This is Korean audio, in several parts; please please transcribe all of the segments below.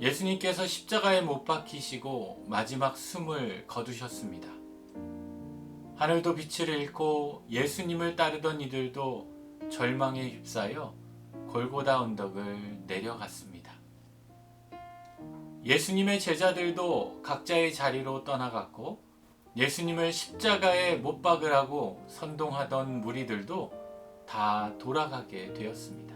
예수님께서 십자가에 못 박히시고 마지막 숨을 거두셨습니다. 하늘도 빛을 잃고 예수님을 따르던 이들도 절망에 휩싸여 골고다 언덕을 내려갔습니다. 예수님의 제자들도 각자의 자리로 떠나갔고 예수님을 십자가에 못 박으라고 선동하던 무리들도 다 돌아가게 되었습니다.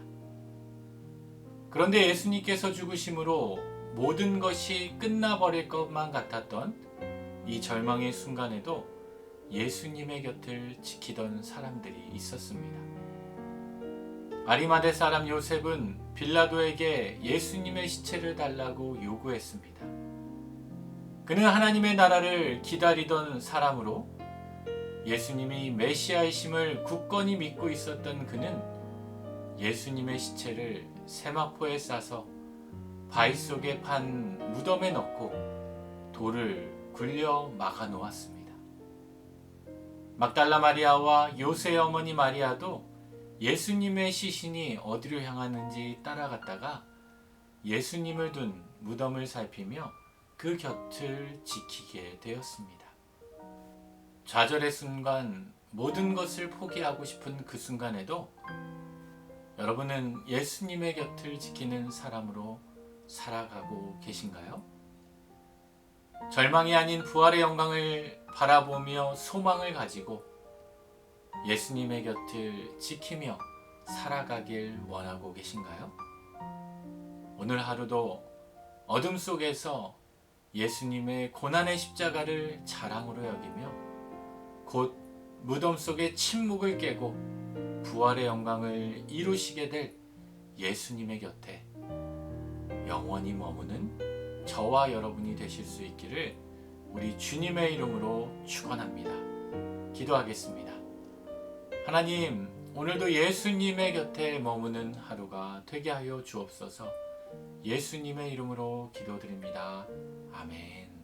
그런데 예수님께서 죽으심으로 모든 것이 끝나버릴 것만 같았던 이 절망의 순간에도 예수님의 곁을 지키던 사람들이 있었습니다. 아리마대 사람 요셉은 빌라도에게 예수님의 시체를 달라고 요구했습니다. 그는 하나님의 나라를 기다리던 사람으로 예수님이 메시아이심을 굳건히 믿고 있었던 그는 예수님의 시체를 세마포에 싸서 바위 속에 판 무덤에 넣고 돌을 굴려 막아 놓았습니다. 막달라 마리아와 요새의 어머니 마리아도 예수님의 시신이 어디로 향하는지 따라갔다가 예수님을 둔 무덤을 살피며 그 곁을 지키게 되었습니다. 좌절의 순간 모든 것을 포기하고 싶은 그 순간에도 여러분은 예수님의 곁을 지키는 사람으로 살아가고 계신가요? 절망이 아닌 부활의 영광을 바라보며 소망을 가지고 예수님의 곁을 지키며 살아가길 원하고 계신가요? 오늘 하루도 어둠 속에서 예수님의 고난의 십자가를 자랑으로 여기며 곧 무덤 속의 침묵을 깨고 부활의 영광을 이루시게 될 예수님의 곁에 영원히 머무는 저와 여러분이 되실 수 있기를 우리 주님의 이름으로 축원합니다. 기도하겠습니다. 하나님, 오늘도 예수님의 곁에 머무는 하루가 되게 하여 주옵소서. 예수님의 이름으로 기도드립니다. 아멘.